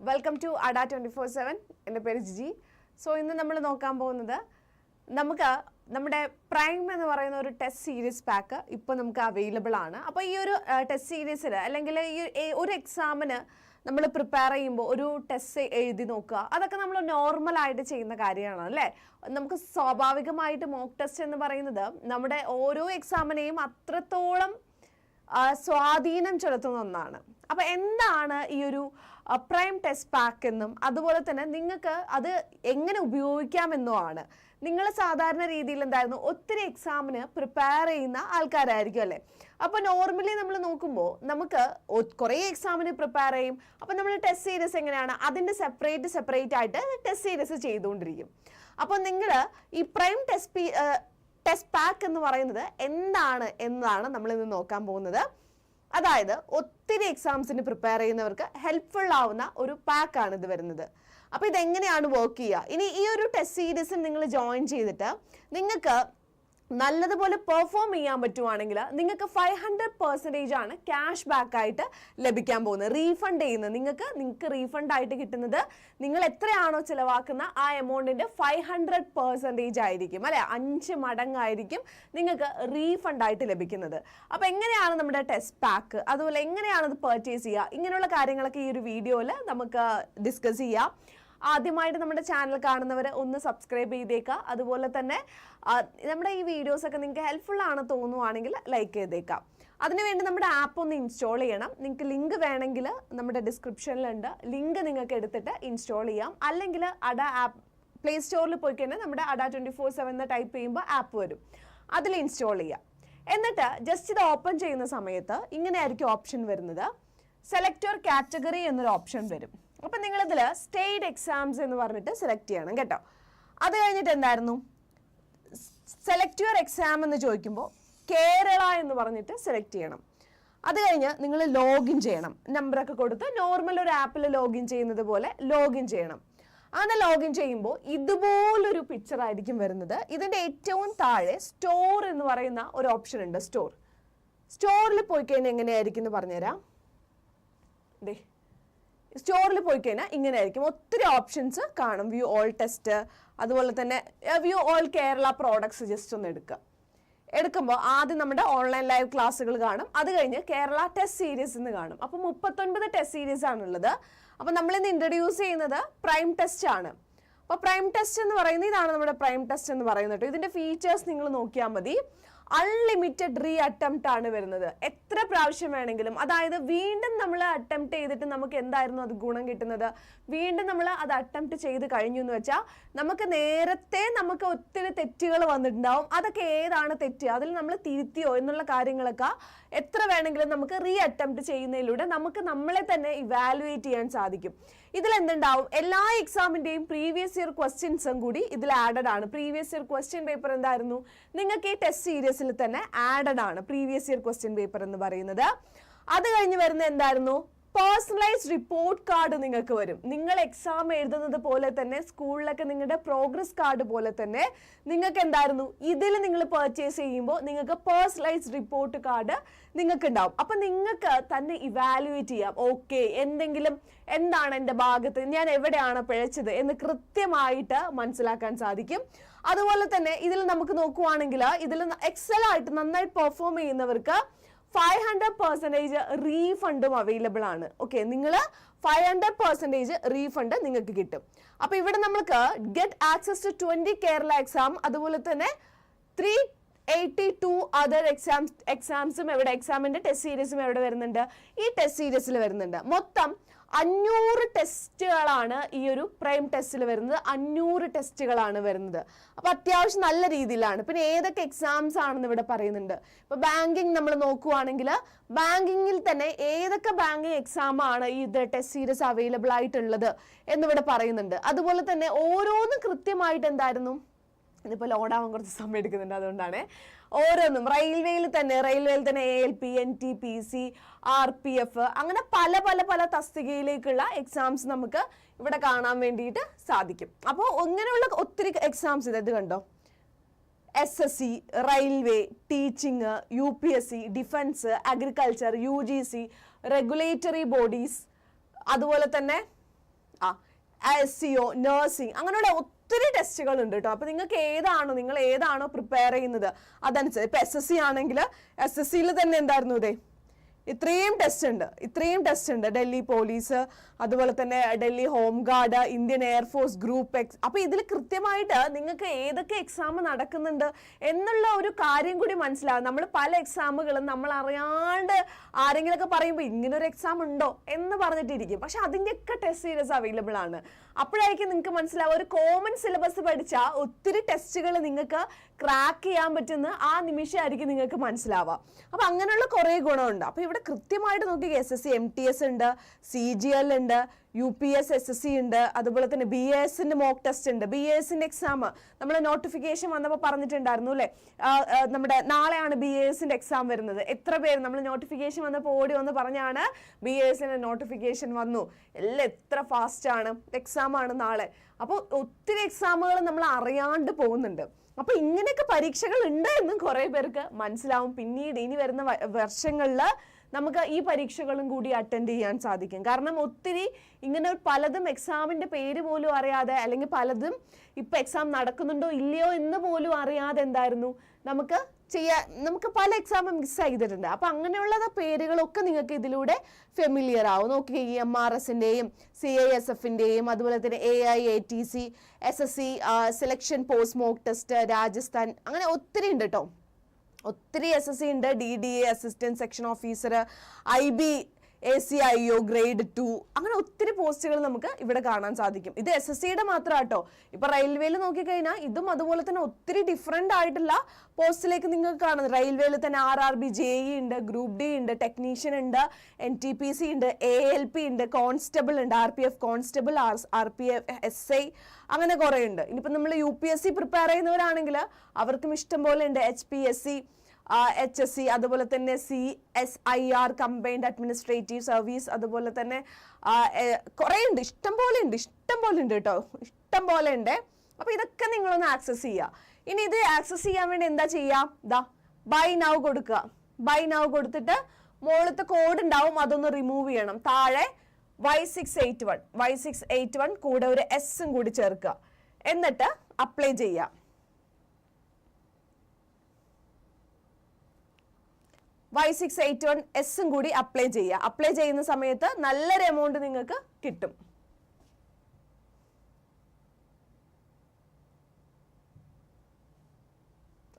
Welcome to Ada twenty four seven എന്റെ പേര് Jiji. So ഇന്ന് നമ്മൾ നോക്കാൻ പോകുന്നത് നമുക്ക് നമ്മുടെ പ്രൈം എന്ന് പറയുന്ന ഒരു ടെസ്റ്റ് സീരീസ് പാക്ക് ഇപ്പോൾ നമുക്ക് അവൈലബിൾ ആണ്. അപ്പോൾ ഈ ഒരു ടെസ്റ്റ് സീരീസിൽ അല്ലെങ്കിൽ ഈ ഒരു- എക്സാമിന് നമ്മൾ പ്രിപ്പയർ ചെയ്യുമ്പോൾ ഒരു ടെസ്റ്റ് എഴുതി നോക്കുക. അതൊക്കെ നമ്മൾ നോർമലായിട്ട് ചെയ്യുന്ന കാര്യമാണ് അല്ലേ? നമുക്ക് സ്വാഭാവികമായിട്ട് മോക്ക് ടെസ്റ്റ് എന്ന് പറയുന്നത് നമ്മുടെ ഓരോ എക്സാമിനെയും അത്രത്തോളം സ്വാധീനം ചെലുത്തുന്ന ഒന്നാണ്. അപ്പോൾ എന്താണ് ഈ ഒരു പ്രൈം ടെസ്റ്റ് പാക്ക് എന്നും അതുപോലെ തന്നെ നിങ്ങൾക്ക് അത് എങ്ങനെ ഉപയോഗിക്കാമെന്നുമാണ്. നിങ്ങൾ സാധാരണ രീതിയിൽ എന്തായിരുന്നു? ഒത്തിരി എക്സാമിന് പ്രിപ്പയർ ചെയ്യുന്ന ആൾക്കാരായിരിക്കും അല്ലേ? അപ്പോൾ നോർമലി നമ്മൾ നോക്കുമ്പോൾ നമുക്ക് കുറേ എക്സാമിന് പ്രിപ്പയർ ചെയ്യും. അപ്പോൾ നമ്മൾ ടെസ്റ്റ് സീരീസ് എങ്ങനെയാണ്? അതിന്റെ സെപ്പറേറ്റ് സെപ്പറേറ്റ് ആയിട്ട് ടെസ്റ്റ് സീരീസ് ചെയ്തുകൊണ്ടിരിക്കും. അപ്പോൾ നിങ്ങൾ ഈ പ്രൈം ടെസ്റ്റ് ടെസ്റ്റ് പാക്ക് എന്ന് പറയുന്നത് എന്താണ് എന്നതാണ് നമ്മൾ ഇന്ന് നോക്കാൻ പോകുന്നത്. അതായത് ഒത്തിരി എക്സാംസിന് പ്രിപ്പയർ ചെയ്യുന്നവർക്ക് ഹെൽപ്ഫുൾ ആവുന്ന ഒരു പാക്കാണ് ഇത് വരുന്നത്. അപ്പോൾ ഇതെങ്ങനെയാണ് വർക്ക് ചെയ്യുക? ഇനി ഈ ഒരു ടെസ്റ്റ് സീരീസിൽ നിങ്ങൾ ജോയിൻ ചെയ്തിട്ട് നിങ്ങൾക്ക് നല്ലതുപോലെ പെർഫോം ചെയ്യാൻ പറ്റുവാണെങ്കിൽ നിങ്ങൾക്ക് ഫൈവ് ഹൺഡ്രഡ് പെർസെന്റേജ് ആണ് ക്യാഷ് ബാക്ക് ആയിട്ട് ലഭിക്കാൻ പോകുന്നത്. റീഫണ്ട് ചെയ്യുന്നത്. നിങ്ങൾക്ക് നിങ്ങൾക്ക് റീഫണ്ട് ആയിട്ട് കിട്ടുന്നത് നിങ്ങൾ എത്രയാണോ ചിലവാക്കുന്ന ആ എമൗണ്ടിന്റെ ഫൈവ് ഹൺഡ്രഡ് പെർസെന്റേജ് ആയിരിക്കും അല്ലെ? അഞ്ച് മടങ്ങായിരിക്കും നിങ്ങൾക്ക് റീഫണ്ട് ആയിട്ട് ലഭിക്കുന്നത്. അപ്പോൾ എങ്ങനെയാണ് നമ്മുടെ ടെസ്റ്റ് പാക്ക് അതുപോലെ എങ്ങനെയാണ് അത് പർച്ചേസ് ചെയ്യുക? ഇങ്ങനെയുള്ള കാര്യങ്ങളൊക്കെ ഈ ഒരു വീഡിയോയിൽ നമുക്ക് ഡിസ്കസ് ചെയ്യാം. ആദ്യമായിട്ട് നമ്മുടെ ചാനൽ കാണുന്നവർ ഒന്ന് സബ്സ്ക്രൈബ് ചെയ്തേക്കുക. അതുപോലെ തന്നെ നമ്മുടെ ഈ വീഡിയോസൊക്കെ നിങ്ങൾക്ക് ഹെൽപ്ഫുൾ ആണ് തോന്നുവാണെങ്കിൽ ലൈക്ക് ചെയ്തേക്കാം അതിനുവേണ്ടി നമ്മുടെ ആപ്പ് ഒന്ന് ഇൻസ്റ്റാൾ ചെയ്യണം. നിങ്ങൾക്ക് ലിങ്ക് വേണമെങ്കിൽ നമ്മുടെ ഡിസ്ക്രിപ്ഷനിലുണ്ട് ലിങ്ക് നിങ്ങൾക്ക് എടുത്തിട്ട് ഇൻസ്റ്റാൾ ചെയ്യാം. അല്ലെങ്കിൽ അഡ ആപ്പ് പ്ലേ സ്റ്റോറിൽ പോയി കഴിഞ്ഞാൽ നമ്മുടെ അഡ ട്വന്റി ഫോർ സെവൻ എന്ന് ടൈപ്പ് ചെയ്യുമ്പോൾ ആപ്പ് വരും. അതിൽ ഇൻസ്റ്റാൾ ചെയ്യാം. എന്നിട്ട് ജസ്റ്റ് ഇത് ഓപ്പൺ ചെയ്യുന്ന സമയത്ത് ഇങ്ങനെയായിരിക്കും ഓപ്ഷൻ വരുന്നത്. സെലക്ട് യുവർ കാറ്റഗറി എന്നൊരു ഓപ്ഷൻ വരും. അപ്പം നിങ്ങളിതിൽ സ്റ്റേറ്റ് എക്സാംസ് എന്ന് പറഞ്ഞിട്ട് സെലക്ട് ചെയ്യണം കേട്ടോ. അത് കഴിഞ്ഞിട്ട് എന്തായിരുന്നു? സെലക്ട് യുവർ എക്സാം എന്ന് ചോദിക്കുമ്പോൾ കേരള എന്ന് പറഞ്ഞിട്ട് സെലക്ട് ചെയ്യണം. അത് കഴിഞ്ഞ് നിങ്ങൾ ലോഗിൻ ചെയ്യണം. നമ്പറൊക്കെ കൊടുത്ത് നോർമൽ ഒരു ആപ്പിൽ ലോഗിൻ ചെയ്യുന്നത് പോലെ ലോഗിൻ ചെയ്യണം. അങ്ങനെ ലോഗിൻ ചെയ്യുമ്പോൾ ഇതുപോലൊരു പിക്ചർ ആയിരിക്കും വരുന്നത്. ഇതിന്റെ ഏറ്റവും താഴെ സ്റ്റോർ എന്ന് പറയുന്ന ഒരു ഓപ്ഷൻ ഉണ്ട് സ്റ്റോർ സ്റ്റോറിൽ പോയി കഴിഞ്ഞാൽ എങ്ങനെയായിരിക്കും എന്ന് പറഞ്ഞുതരാം. ദേ സ്റ്റോറിൽ പോയി കഴിഞ്ഞാൽ ഇങ്ങനെ ആയിരിക്കും. ഒത്തിരി ഓപ്ഷൻസ് കാണും. വ്യൂ ഓൾ ടെസ്റ്റ് അതുപോലെ തന്നെ view all Kerala products just ഒന്ന് എടുക്കുക. എടുക്കുമ്പോൾ ആദ്യം നമ്മുടെ ഓൺലൈൻ ലൈവ് ക്ലാസ്സുകൾ കാണും. അത് കഴിഞ്ഞ് കേരള ടെസ്റ്റ് സീരീസ് എന്ന് കാണും. അപ്പോൾ മുപ്പത്തൊൻപത് ടെസ്റ്റ് സീരീസ് ആണുള്ളത്. അപ്പോൾ നമ്മളിന്ന് ഇൻട്രൊഡ്യൂസ് ചെയ്യുന്നത് പ്രൈം ടെസ്റ്റ് ആണ്. അപ്പോൾ പ്രൈം ടെസ്റ്റ് എന്ന് പറയുന്നത് ഇതാണ് നമ്മുടെ പ്രൈം ടെസ്റ്റ് എന്ന് പറയുന്നത് കേട്ടോ. ഇതിന്റെ ഫീച്ചേഴ്സ് നിങ്ങൾ നോക്കിയാൽ മതി. അൺലിമിറ്റഡ് റീ അറ്റംപ്റ്റ് ആണ് വരുന്നത്. എത്ര പ്രാവശ്യം വേണമെങ്കിലും അതായത് വീണ്ടും നമ്മൾ അറ്റംപ്റ്റ് ചെയ്തിട്ട് നമുക്ക് എന്തായിരുന്നു അത് ഗുണം കിട്ടുന്നത്? വീണ്ടും നമ്മൾ അത് അറ്റംപ്റ്റ് ചെയ്ത് കഴിഞ്ഞു എന്ന് വെച്ചാൽ നമുക്ക് നേരത്തെ നമുക്ക് ഒത്തിരി തെറ്റുകൾ വന്നിട്ടുണ്ടാവും. അതൊക്കെ ഏതാണ് തെറ്റ്? അതിൽ നമ്മൾ തിരുത്തിയോ എന്നുള്ള കാര്യങ്ങളൊക്കെ എത്ര വേണമെങ്കിലും നമുക്ക് റീ അറ്റംപ്റ്റ് ചെയ്യുന്നതിലൂടെ നമുക്ക് നമ്മളെ തന്നെ ഇവാലുവേറ്റ് ചെയ്യാൻ സാധിക്കും. ഇതിൽ എന്തുണ്ടാവും? എല്ലാ എക്സാമിന്റെയും പ്രീവിയസ് ഇയർ ക്വസ്റ്റ്യൻസും കൂടി ഇതിൽ ആഡഡ് ആണ്. പ്രീവിയസ് ഇയർ ക്വസ്റ്റ്യൻ പേപ്പർ എന്തായിരുന്നു? നിങ്ങൾക്ക് ഈ ടെസ്റ്റ് സീരീസിൽ തന്നെ ആഡഡ് ആണ്. പ്രീവിയസ് ഇയർ ക്വസ്റ്റ്യൻ പേപ്പർ എന്ന് പറയുന്നത്. അത് കഴിഞ്ഞ് വരുന്ന എന്തായിരുന്നു? പേഴ്സണലൈസ്ഡ് റിപ്പോർട്ട് കാർഡ് നിങ്ങൾക്ക് വരും. നിങ്ങൾ എക്സാം എഴുതുന്നത് പോലെ തന്നെ സ്കൂളിലൊക്കെ നിങ്ങളുടെ പ്രോഗ്രസ് കാർഡ് പോലെ തന്നെ നിങ്ങൾക്ക് എന്തായിരുന്നു? ഇതിൽ നിങ്ങൾ പർച്ചേസ് ചെയ്യുമ്പോൾ നിങ്ങൾക്ക് പേഴ്സണലൈസ്ഡ് റിപ്പോർട്ട് കാർഡ് നിങ്ങൾക്ക് ഉണ്ടാവും. അപ്പം നിങ്ങൾക്ക് തന്നെ ഇവാലുവേറ്റ് ചെയ്യാം. ഓക്കെ എന്തെങ്കിലും എന്താണ് എന്റെ ഭാഗത്ത്? ഞാൻ എവിടെയാണ് പിഴച്ചത് എന്ന് കൃത്യമായിട്ട് മനസ്സിലാക്കാൻ സാധിക്കും. അതുപോലെ തന്നെ ഇതിൽ നമുക്ക് നോക്കുവാണെങ്കിൽ ഇതിൽ എക്സലായിട്ട് നന്നായി പെർഫോം ചെയ്യുന്നവർക്ക് ഫൈവ് ഹൺഡ്രഡ് പെർസെന്റേജ് റീഫണ്ടും അവൈലബിൾ ആണ്. ഓക്കെ നിങ്ങൾ ഫൈവ് ഹൺഡ്രഡ് പെർസെന്റേജ് റീഫണ്ട് നിങ്ങൾക്ക് കിട്ടും. അപ്പോൾ ഇവിടെ നമ്മൾക്ക് get access to twenty Kerala exam അതുപോലെ തന്നെ three eighty two other exams എക്സാംസും എവിടെ എക്സാമിന്റെ ടെസ്റ്റ് സീരീസും എവിടെ വരുന്നുണ്ട്? ഈ ടെസ്റ്റ് സീരീസിൽ വരുന്നുണ്ട്. മൊത്തം അഞ്ഞൂറ് ടെസ്റ്റുകളാണ് ഈ ഒരു പ്രൈം ടെസ്റ്റിൽ വരുന്നത്. അഞ്ഞൂറ് ടെസ്റ്റുകളാണ് വരുന്നത്. അപ്പോൾ അത്യാവശ്യം നല്ല രീതിയിലാണ്. പിന്നെ ഏതൊക്കെ എക്സാംസ് ആണെന്ന് ഇവിടെ പറയുന്നുണ്ട്. ഇപ്പോൾ ബാങ്കിങ് നമ്മൾ നോക്കുവാണെങ്കിൽ ബാങ്കിങ്ങിൽ തന്നെ ഏതൊക്കെ ബാങ്കിങ് എക്സാം ആണ് ഈ ടെസ്റ്റ് സീരീസ് അവൈലബിൾ ആയിട്ടുള്ളത് എന്നിവിടെ പറയുന്നുണ്ട്. അതുപോലെ തന്നെ ഓരോന്നും കൃത്യമായിട്ട് എന്തായിരുന്നു? ഇതിപ്പോൾ ലോഡാവാൻ കുറച്ച് സമയം എടുക്കുന്നുണ്ട് അതുകൊണ്ടാണ്. ഓരോന്നും റെയിൽവേയിൽ തന്നെ റെയിൽവേയിൽ തന്നെ A L P N T P C R P F അങ്ങനെ പല പല പല തസ്തികയിലേക്കുള്ള എക്സാംസ് നമുക്ക് ഇവിടെ കാണാൻ വേണ്ടിയിട്ട് സാധിക്കും. അപ്പോൾ ഇങ്ങനെയുള്ള ഒത്തിരി എക്സാംസ് ഇത് കണ്ടോ? S S C railway teaching U P S C defence agriculture U G C regulatory bodies അതുപോലെ തന്നെ ആ എസ് സിഒ നഴ്സിംഗ് അങ്ങനെയുള്ള ഒത്തിരി ടെസ്റ്റുകൾ ഉണ്ട് കേട്ടോ അപ്പൊ നിങ്ങൾക്ക് ഏതാണോ നിങ്ങൾ ഏതാണോ പ്രിപ്പയർ ചെയ്യുന്നത്? അതനുസരിച്ച്. ഇപ്പൊ എസ് എസ് സി ആണെങ്കിൽ എസ് എസ് സിയിൽ തന്നെ എന്തായിരുന്നു ഇതേ? ഇത്രയും ടെസ്റ്റ് ഉണ്ട്. ഇത്രയും ടെസ്റ്റ് ഉണ്ട്. ഡൽഹി പോലീസ് അതുപോലെ തന്നെ Delhi home guard Indian air force group X അപ്പൊ ഇതിൽ കൃത്യമായിട്ട് നിങ്ങൾക്ക് ഏതൊക്കെ എക്സാം നടക്കുന്നുണ്ട് എന്നുള്ള ഒരു കാര്യം കൂടി മനസ്സിലാവും. നമ്മൾ പല എക്സാമുകളും നമ്മൾ അറിയാണ്ട് ആരെങ്കിലുമൊക്കെ പറയുമ്പോൾ ഇങ്ങനെ ഒരു എക്സാം ഉണ്ടോ എന്ന് പറഞ്ഞിട്ടിരിക്കും. പക്ഷെ അതിന്റെയൊക്കെ ടെസ്റ്റ് സീരീസ് അവൈലബിൾ ആണ്. അപ്പോഴായിരിക്കും നിങ്ങൾക്ക് മനസ്സിലാവും ഒരു കോമൺ സിലബസ് പഠിച്ചാൽ ഒത്തിരി ടെസ്റ്റുകൾ നിങ്ങൾക്ക് ക്രാക്ക് ചെയ്യാൻ പറ്റുന്ന ആ നിമിഷമായിരിക്കും നിങ്ങൾക്ക് മനസ്സിലാവുക. അപ്പൊ അങ്ങനെയുള്ള കുറേ ഗുണമുണ്ട്. അപ്പൊ ഇവിടെ കൃത്യമായിട്ട് നോക്കി S S C M T S ഉണ്ട് സി ജി എൽ ഉണ്ട് U P S S S C ഉണ്ട് അതുപോലെ തന്നെ ബി എ എസിന്റെ മോക്ക് ടെസ്റ്റ് ഉണ്ട് ബി എ എസിന്റെ എക്സാം നമ്മൾ നോട്ടിഫിക്കേഷൻ വന്നപ്പോൾ പറഞ്ഞിട്ടുണ്ടായിരുന്നു അല്ലേ? നമ്മുടെ നാളെയാണ് ബി എ എസിന്റെ എക്സാം വരുന്നത്. എത്ര പേര്? നമ്മൾ നോട്ടിഫിക്കേഷൻ വന്നപ്പോൾ ഓടി വന്ന് പറഞ്ഞാണ് ബി എ എസിന്റെ നോട്ടിഫിക്കേഷൻ വന്നു. എല്ലാം എത്ര ഫാസ്റ്റ് ആണ്. എക്സാം ആണ് നാളെ. അപ്പോൾ ഒത്തിരി എക്സാമുകൾ നമ്മൾ അറിയാണ്ട് പോകുന്നുണ്ട്. അപ്പൊ ഇങ്ങനെയൊക്കെ പരീക്ഷകൾ ഉണ്ട് എന്നും കുറെ പേർക്ക് മനസ്സിലാവും. പിന്നീട് ഇനി വരുന്ന വർഷങ്ങളിൽ നമുക്ക് ഈ പരീക്ഷകളും കൂടി അറ്റൻഡ് ചെയ്യാൻ സാധിക്കും. കാരണം ഒത്തിരി ഇങ്ങനെ പലതും എക്സാമിന്റെ പേര് പോലും അറിയാതെ അല്ലെങ്കിൽ പലതും ഇപ്പോൾ എക്സാം നടക്കുന്നുണ്ടോ ഇല്ലയോ എന്ന് പോലും അറിയാതെ എന്തായിരുന്നു? നമുക്ക് ചെയ്യാ നമുക്ക് പല എക്സാമും മിസ് ചെയ്തിട്ടുണ്ട്. അപ്പം അങ്ങനെയുള്ള പേരുകളൊക്കെ നിങ്ങൾക്ക് ഇതിലൂടെ ഫെമിലിയർ ആവും. നോക്കി എം ആർ എസിന്റെയും സി ഐ എസ് എഫിന്റെയും അതുപോലെ തന്നെ A I A T C S S C selection post mock test Rajasthan അങ്ങനെ ഒത്തിരി ഉണ്ട് കേട്ടോ ഒത്തിരി എസ് എസ് സി ഉണ്ട്. D D A assistant section officer I B A C I O grade two അങ്ങനെ ഒത്തിരി പോസ്റ്റുകൾ നമുക്ക് ഇവിടെ കാണാൻ സാധിക്കും. ഇത് എസ് എസ് സിയുടെ മാത്രം കേട്ടോ ഇപ്പൊ റെയിൽവേയിൽ നോക്കിക്കഴിഞ്ഞാൽ ഇതും അതുപോലെ തന്നെ ഒത്തിരി ഡിഫറെന്റ് ആയിട്ടുള്ള പോസ്റ്റിലേക്ക് നിങ്ങൾക്ക് കാണുന്നത് റെയിൽവേയിൽ തന്നെ R R B J E ഉണ്ട് ഗ്രൂപ്പ് ഡി ഉണ്ട് ടെക്നീഷ്യൻ ഉണ്ട് എൻ ടി പി സി ഉണ്ട് എ എൽ പി ഉണ്ട് കോൺസ്റ്റബിൾ ഉണ്ട് R P F constable R R P F S I അങ്ങനെ കുറേ ഉണ്ട്. ഇനിയിപ്പോൾ നമ്മൾ U P S C prepare ചെയ്യുന്നവരാണെങ്കിൽ അവർക്കും ഇഷ്ടം പോലെ ഉണ്ട് H P S C H S C അതുപോലെ തന്നെ C S I R combined administrative service അതുപോലെ തന്നെ കുറേ ഉണ്ട് ഇഷ്ടം പോലെ ഉണ്ട് ഇഷ്ടം പോലെ ഉണ്ട് കേട്ടോ ഇഷ്ടം പോലെ ഉണ്ട് അപ്പോൾ ഇതൊക്കെ നിങ്ങളൊന്ന് ആക്സസ് ചെയ്യുക ഇനി ഇത് ആക്സസ് ചെയ്യാൻ വേണ്ടി എന്താ ചെയ്യുക ദാ ബൈ നൗ കൊടുക്കുക. ബൈ നൗ കൊടുത്തിട്ട് മുകളിലത്തെ കോഡ് ഉണ്ടാവും അതൊന്ന് റിമൂവ് ചെയ്യണം. താഴെ Y six eight one Y six eight one കൂടെ ഒരു എസും കൂടി ചേർക്കുക. എന്നിട്ട് അപ്ലൈ ചെയ്യുക വൈ സിക്സ് എയ്റ്റ് വൺ എസും കൂടി അപ്ലൈ ചെയ്യുക. അപ്ലൈ ചെയ്യുന്ന സമയത്ത് നല്ലൊരു എമൗണ്ട് നിങ്ങൾക്ക് കിട്ടും.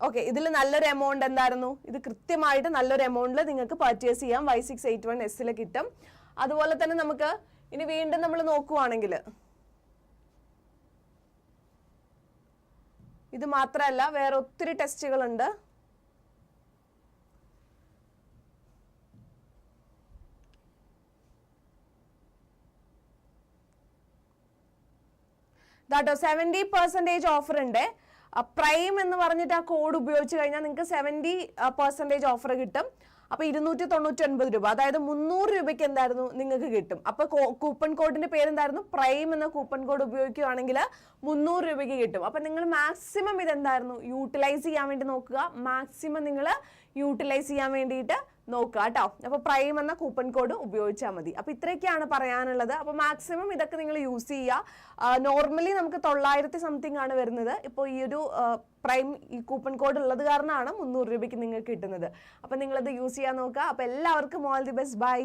ഓക്കെ ഇതിൽ നല്ലൊരു എമൗണ്ട് എന്തായിരുന്നു? ഇത് കൃത്യമായിട്ട് നല്ലൊരു എമൗണ്ടിൽ നിങ്ങൾക്ക് പർച്ചേസ് ചെയ്യാം. വൈ സിക്സ് എയ്റ്റ് വൺ എസിൽ കിട്ടും. അതുപോലെ തന്നെ നമുക്ക് ഇനി വീണ്ടും നമ്മൾ നോക്കുവാണെങ്കിൽ ഇത് മാത്രമല്ല വേറെ ഒത്തിരി ടെസ്റ്റുകളുണ്ട് ദാട്ടോ സെവന്റി പെർസെന്റേജ് ഓഫർ ഉണ്ട്. പ്രൈം എന്ന് പറഞ്ഞിട്ട് ആ കോഡ് ഉപയോഗിച്ച് കഴിഞ്ഞാൽ നിങ്ങൾക്ക് സെവന്റി പെർസെന്റേജ് ഓഫർ കിട്ടും. അപ്പോൾ ഇരുന്നൂറ്റി തൊണ്ണൂറ്റി ഒൻപത് രൂപ അതായത് മുന്നൂറ് രൂപയ്ക്ക് എന്തായിരുന്നു നിങ്ങൾക്ക് കിട്ടും. അപ്പോൾ കൂപ്പൺ കോഡിന്റെ പേരെന്തായിരുന്നു? പ്രൈം എന്ന കൂപ്പൺ കോഡ് ഉപയോഗിക്കുകയാണെങ്കിൽ മുന്നൂറ് രൂപയ്ക്ക് കിട്ടും. അപ്പോൾ നിങ്ങൾ മാക്സിമം ഇതെന്തായിരുന്നു? യൂട്ടിലൈസ് ചെയ്യാൻ വേണ്ടി നോക്കുക. മാക്സിമം നിങ്ങൾ യൂട്ടിലൈസ് ചെയ്യാൻ വേണ്ടിയിട്ട് നോക്കുക കേട്ടോ. അപ്പോൾ പ്രൈം എന്ന കൂപ്പൺ കോഡ് ഉപയോഗിച്ചാൽ മതി. അപ്പോൾ ഇത്രയൊക്കെയാണ് പറയാനുള്ളത്. അപ്പോൾ മാക്സിമം ഇതൊക്കെ നിങ്ങൾ യൂസ് ചെയ്യുക. നോർമലി നമുക്ക് തൊള്ളായിരത്തി സംതിങ് ആണ് വരുന്നത്. ഇപ്പോൾ ഈ ഒരു പ്രൈം ഈ കൂപ്പൺ കോഡ് ഉള്ളത് കാരണമാണ് മുന്നൂറ് രൂപയ്ക്ക് നിങ്ങൾക്ക് കിട്ടുന്നത്. അപ്പൊ നിങ്ങളത് യൂസ് ചെയ്യാൻ നോക്കുക. അപ്പോൾ എല്ലാവർക്കും ഓൾ ദി ബെസ്റ്റ് ബൈ